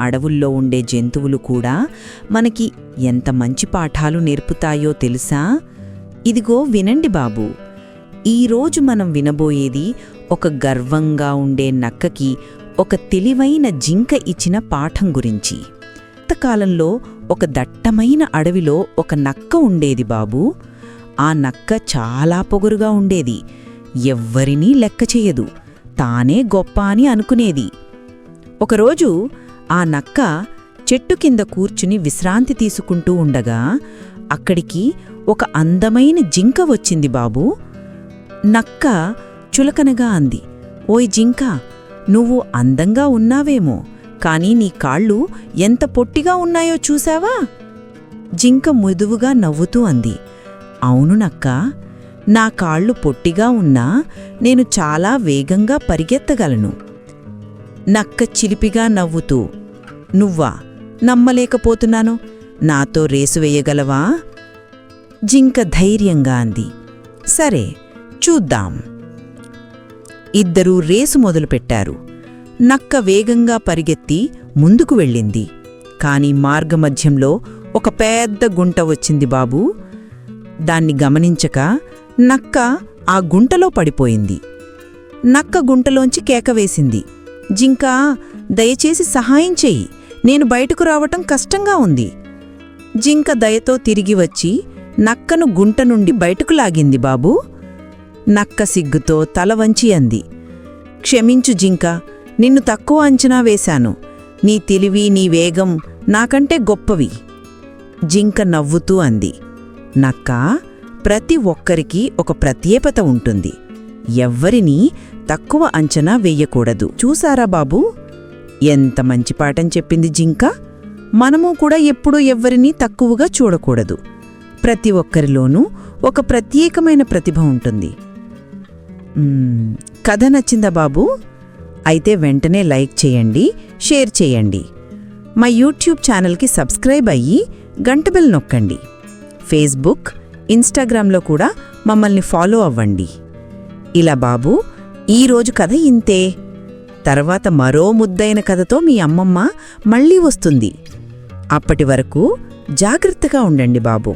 అడవుల్లో ఉండే జంతువులు కూడా మనకి ఎంత మంచి పాఠాలు నేర్పుతాయో తెలుసా? ఇదిగో వినండి బాబు. ఈరోజు మనం వినబోయేది ఒక గర్వంగా ఉండే నక్కకి ఒక తెలివైన జింక ఇచ్చిన పాఠం గురించి. కాలంలో ఒక దట్టమైన అడవిలో ఒక నక్క ఉండేది బాబూ. ఆ నక్క చాలా పొగరుగా ఉండేది. ఎవ్వరినీ లెక్క చేయదు. తానే గొప్ప అని అనుకునేది. ఒకరోజు ఆ నక్క చెట్టు కింద కూర్చుని విశ్రాంతి తీసుకుంటూ ఉండగా అక్కడికి ఒక అందమైన జింక వచ్చింది బాబూ. నక్క చులకనగా అంది. ఓయ్ జింక నువ్వు అందంగా ఉన్నావేమో కానీ నీ కాళ్ళు ఎంత పొట్టిగా ఉన్నాయో చూశావా? జింక మృదువుగా నవ్వుతూ అంది. అవును నక్క నా కాళ్ళు పొట్టిగా ఉన్నా నేను చాలా వేగంగా పరిగెత్తగలను. నక్క చిలిపిగా నవ్వుతూ నువ్వా? నమ్మలేకపోతున్నాను. నాతో రేసు వేయగలవా? జింక ధైర్యంగా అంది. సరే చూద్దాం. ఇద్దరూ రేసు మొదలుపెట్టారు. నక్క వేగంగా పరిగెత్తి ముందుకు వెళ్ళింది. కాని మార్గమధ్యంలో ఒక పెద్ద గుంట వచ్చింది బాబూ. దాన్ని గమనించక నక్క ఆ గుంటలో పడిపోయింది. నక్క గుంటలోంచి కేకవేసింది జింకా దయచేసి సహాయం చెయ్యి. నేను బయటకు రావటం కష్టంగా ఉంది. జింక దయతో తిరిగి వచ్చి నక్కను గుంట నుండి బయటకు లాగింది బాబూ. నక్క సిగ్గుతో తల వంచి అంది. క్షమించు జింక నిన్ను తక్కువ అంచనా వేశాను. నీ తెలివి నీ వేగం నాకంటే గొప్పవి. జింక నవ్వుతూ అంది. నక్క ప్రతి ఒక్కరికి ఒక ప్రత్యేకత ఉంటుంది. ఎవ్వరినీ తక్కువ అంచనా వెయ్యకూడదు చూసారా బాబూ? ఎంత మంచి పాఠం చెప్పింది జింక? మనము కూడా ఎప్పుడూ ఎవ్వరినీ తక్కువగా చూడకూడదు. ప్రతి ఒక్కరిలోనూ ఒక ప్రత్యేకమైన ప్రతిభ ఉంటుంది. కథ నచ్చిందా బాబు? అయితే వెంటనే లైక్ చేయండి షేర్ చేయండి. మా యూట్యూబ్ ఛానల్కి సబ్స్క్రైబ్ అయ్యి గంటబెల్ నొక్కండి. ఫేస్బుక్ ఇన్స్టాగ్రామ్లో కూడా మమ్మల్ని ఫాలో అవ్వండి. ఇలా బాబూ ఈరోజు కథ ఇంతే. తర్వాత మరో ముద్దైన కథతో మీ అమ్మమ్మ మళ్ళీ వస్తుంది. అప్పటి వరకు జాగ్రత్తగా ఉండండి బాబు.